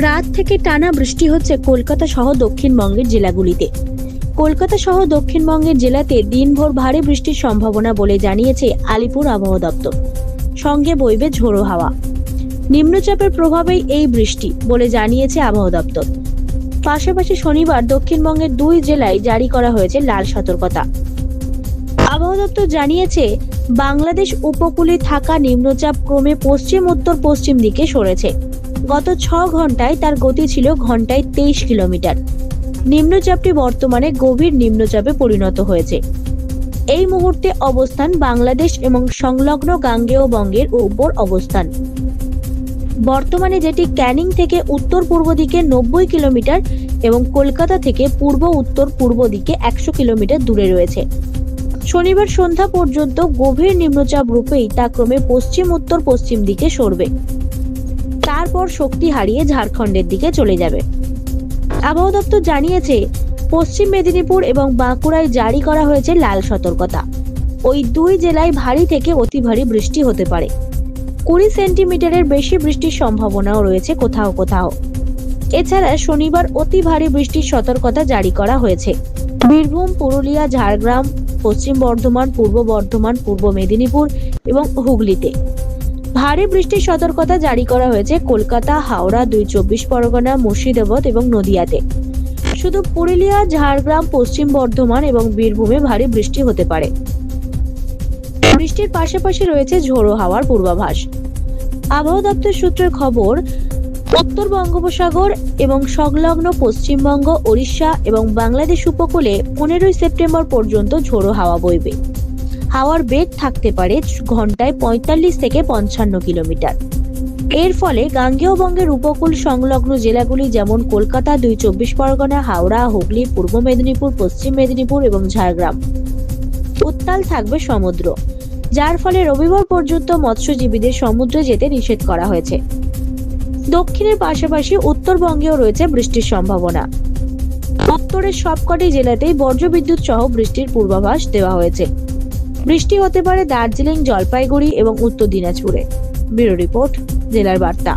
রাত থেকে টানা বৃষ্টি হচ্ছে কলকাতা সহ দক্ষিণবঙ্গের জেলাগুলিতে। কলকাতা সহ দক্ষিণবঙ্গের জেলাতে দিনভর ভারী বৃষ্টির সম্ভাবনা বলে জানিয়েছে আলিপুর আবহাওয়া দপ্তর। সঙ্গে বইবে ঝোড়ো হাওয়া। নিম্নচাপের প্রভাবেই এই বৃষ্টি বলে জানিয়েছে আবহাওয়া দপ্তর। পাশাপাশি শনিবার দক্ষিণবঙ্গের দুই জেলায় জারি করা হয়েছে লাল সতর্কতা। আবহাওয়া দপ্তর জানিয়েছে, বাংলাদেশ উপকূলে থাকা নিম্নচাপ ক্রমে পশ্চিম, উত্তর, পশ্চিম দিকে সরেছে। গত ছ ঘন্টায় তার গতি ছিল ঘন্টায় তেইশ কিলোমিটার। নিম্নচাপটি বর্তমানে গভীর নিম্নচাপে পরিণত হয়েছে। এই মুহূর্তে অবস্থান বাংলাদেশ এবং সংলগ্ন গাঙ্গেয় বঙ্গের উপর অবস্থান। বর্তমানে যেটি ক্যানিং থেকে উত্তর পূর্ব দিকে নব্বই কিলোমিটার এবং কলকাতা থেকে পূর্ব উত্তর পূর্ব দিকে একশো কিলোমিটার দূরে রয়েছে। শনিবার সন্ধ্যা পর্যন্ত গভীর নিম্নচাপ রূপেই তা ক্রমে পশ্চিম উত্তর পশ্চিম দিকে সরবে। তারপর শক্তি হারিয়ে ঝাড়খণ্ডের দিকে চলে যাবে। আবহাওয়া দপ্তর জানিয়েছে, পশ্চিম মেদিনীপুর এবং বাঁকুড়ায় জারি করা হয়েছে লাল সতর্কতা। ওই দুই জেলায় ভারী থেকে অতি ভারী বৃষ্টি হতে পারে। কুড়ি সেন্টিমিটারের বেশি বৃষ্টির সম্ভাবনাও রয়েছে কোথাও কোথাও। এছাড়া শনিবার অতি ভারী বৃষ্টির সতর্কতা জারি করা হয়েছে। বীরভূম, পুরুলিয়া, ঝাড়গ্রাম, পশ্চিম বর্ধমান, পূর্ব বর্ধমান, পূর্ব মেদিনীপুর এবং হুগলিতে। ভারী বৃষ্টির সতর্কতা জারি করা হয়েছে কলকাতা, হাওড়া, দুই চব্বিশ পরগনা, মুর্শিদাবাদ এবং নদিয়াতে। শুধু পুরুলিয়া, ঝাড়গ্রাম, পশ্চিম বর্ধমান এবং বীরভূমে ভারী বৃষ্টি হতে পারে। বৃষ্টির পাশাপাশি রয়েছে ঝোড়ো হাওয়ার পূর্বাভাস। আবহাওয়া দপ্তর সূত্রের খবর, উত্তর বঙ্গোপসাগর এবং সংলগ্ন পশ্চিমবঙ্গ, ওড়িশা এবং বাংলাদেশ উপকূলে পনেরোই সেপ্টেম্বর পর্যন্ত ঝোড়ো হাওয়া বইবে। হাওয়ার বেগ থাকতে পারে ঘন্টায় পঁয়তাল্লিশ থেকে পঞ্চান্ন কিলোমিটার। এর ফলে গাঙ্গেয় বঙ্গের উপকূল সংলগ্ন জেলাগুলি যেমন কলকাতা, দুই চব্বিশ পরগনা, হাওড়া, হুগলি, পূর্ব মেদিনীপুর, পশ্চিম মেদিনীপুর এবং ঝাড়গ্রাম। উত্তাল থাকবে সমুদ্র, যার ফলে রবিবার পর্যন্ত মৎস্যজীবীদের সমুদ্রে যেতে নিষেধ করা হয়েছে। দক্ষিণের পাশাপাশি উত্তরবঙ্গেও রয়েছে বৃষ্টির সম্ভাবনা। উত্তরের সবকটি জেলাতেই বজ্রবিদ্যুৎ সহ বৃষ্টির পূর্বাভাস দেওয়া হয়েছে। বৃষ্টি হতে পারে দার্জিলিং জলপাইগুড়ি এবং উত্তর দিনাজপুরে। ব্যুরো রিপোর্ট জেলার বার্তা।